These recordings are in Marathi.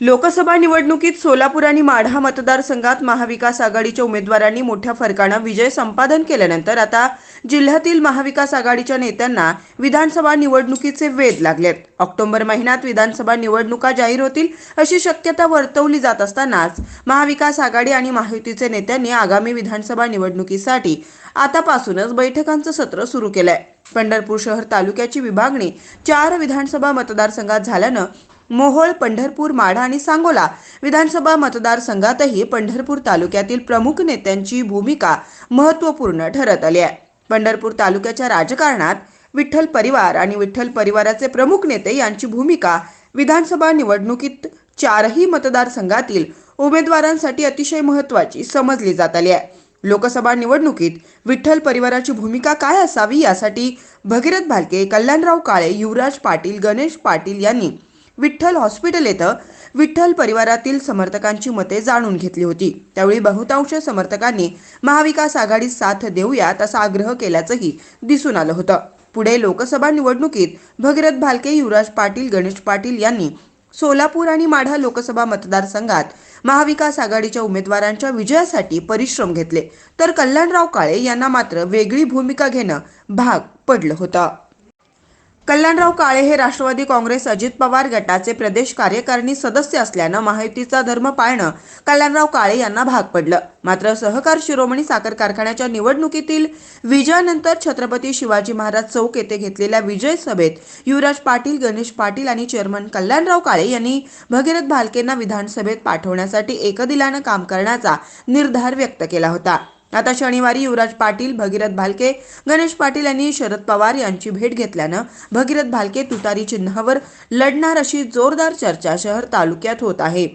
लोकसभा निवडणुकीत सोलापूर आणि माढा मतदारसंघात महाविकास आघाडीच्या उमेदवारांनी मोठ्या फरकानं विजय संपादन केल्यानंतर आता जिल्ह्यातील महाविकास आघाडीच्या नेत्यांना विधानसभा निवडणुकीचे वेध लागलेत. ऑक्टोबर महिन्यात विधानसभा निवडणुका जाहीर होतील अशी शक्यता वर्तवली जात असतानाच महाविकास आघाडी आणि महायुतीचे नेत्यांनी आगामी विधानसभा निवडणुकीसाठी आतापासूनच बैठकांचं सत्र सुरू केलंय. पंढरपूर शहर तालुक्याची विभागणी चार विधानसभा मतदारसंघात झाल्यानं मोहोळ पंढरपूर माढा आणि सांगोला विधानसभा मतदारसंघातही पंढरपूर तालुक्यातील प्रमुख नेत्यांची भूमिका महत्त्वपूर्ण ठरत आली आहे. पंढरपूर तालुक्याच्या राजकारणात विठ्ठल परिवार आणि विठ्ठल परिवाराचे प्रमुख नेते यांची भूमिका विधानसभा निवडणुकीत चारही मतदारसंघातील उमेदवारांसाठी अतिशय महत्त्वाची समजली जात आली आहे. लोकसभा निवडणुकीत विठ्ठल परिवाराची भूमिका काय असावी यासाठी भगीरथ भालके कल्याणराव काळे युवराज पाटील गणेश पाटील यांनी विठ्ठल हॉस्पिटल येतं. विठ्ठल परिवारातील समर्थकांची मते जाणून घेतली होती. त्यावेळी बहुतांश समर्थकांनी महाविकास आघाडीत साथ देऊयात असा आग्रह केल्याचंही दिसून आलं होतं. पुढे लोकसभा निवडणुकीत भगीरथ भालके युवराज पाटील गणेश पाटील यांनी सोलापूर आणि माढा लोकसभा मतदारसंघात महाविकास आघाडीच्या उमेदवारांच्या विजयासाठी परिश्रम घेतले. तर कल्याणराव काळे यांना मात्र वेगळी भूमिका घेणं भाग पडलं होतं. कल्याणराव काळे हे राष्ट्रवादी काँग्रेस अजित पवार गटाचे प्रदेश कार्यकारिणी सदस्य असल्यानं महायुतीचा धर्म पाळणं कल्याणराव काळे यांना भाग पडलं. मात्र सहकार शिरोमणी साखर कारखान्याच्या निवडणुकीतील विजयानंतर छत्रपती शिवाजी महाराज चौक येथे घेतलेल्या विजय सभेत युवराज पाटील गणेश पाटील आणि चेअरमन कल्याणराव काळे यांनी भगीरथ भालकेंना विधानसभेत पाठवण्यासाठी एकदिलानं काम करण्याचा निर्धार व्यक्त केला होता. आता शनिवारी युवराज पाटील भगीरथ भालके गणेश पाटील यांनी शरद पवार यांची भेट घेतल्यानं भगीरथ भालके तुतारी चिन्हावर लढणार अशी जोरदार चर्चा शहर तालुक्यात होत आहे.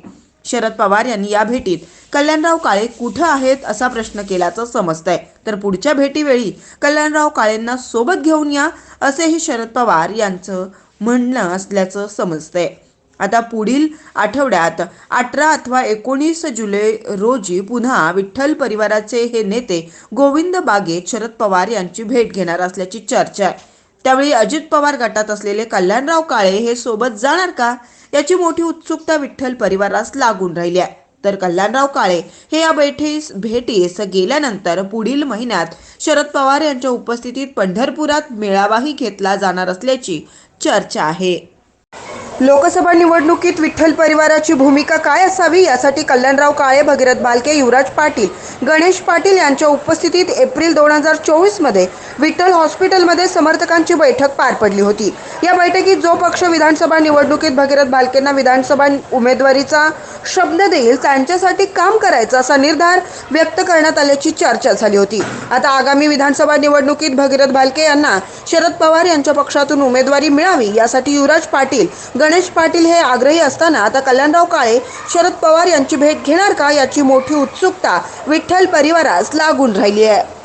शरद पवार यांनी या भेटीत कल्याणराव काळे कुठं आहेत? असा प्रश्न केल्याचं समजतंय. तर पुढच्या भेटीवेळी कल्याणराव काळेंना सोबत घेऊन या असेही शरद पवार यांचं म्हणणं असल्याचं समजतंय. आता पुढील आठवड्यात अठरा अथवा एकोणीस जुलै रोजी पुन्हा विठ्ठल परिवाराचे हे नेते गोविंद बागेत शरद पवार यांची भेट घेणार असल्याची चर्चा आहे. त्यावेळी अजित पवार गटात असलेले कल्याणराव काळे हे सोबत जाणार का? याची मोठी उत्सुकता विठ्ठल परिवारास लागून राहिली आहे. तर कल्याणराव काळे हे या बैठीस भेटीस गेल्यानंतर पुढील महिन्यात शरद पवार यांच्या उपस्थितीत पंढरपुरात मेळावाही घेतला जाणार असल्याची चर्चा आहे. लोकसभा निवडणुकीत विठ्ठल परिवाराची भूमिका काय असावी यासाठी कल्याणराव काळे भगीरथ बालके युवराज पाटील गणेश पाटील यांच्या उपस्थितीत एप्रिल दोन हजार चोवीसमध्ये विठ्ठल हॉस्पिटलमध्ये समर्थकांची बैठक पार पडली होती. या बैठकीत जो पक्ष विधानसभा निवडणुकीत भगीरथ बालकेंना विधानसभा उमेदवारीचा शब्द देईल त्यांच्यासाठी काम करायचं असा निर्धार व्यक्त करण्यात आल्याची चर्चा झाली होती. आता आगामी विधानसभा निवडणुकीत भगीरथ भालके यांना शरद पवार यांच्या पक्षातून उमेदवारी मिळावी यासाठी युवराज पाटील गणेश पाटील हे आग्रही असताना आता कल्याणराव काळे शरद पवार यांची भेट घेणार का याची मोठी उत्सुकता विठ्ठल परिवारास लागून राहिली आहे.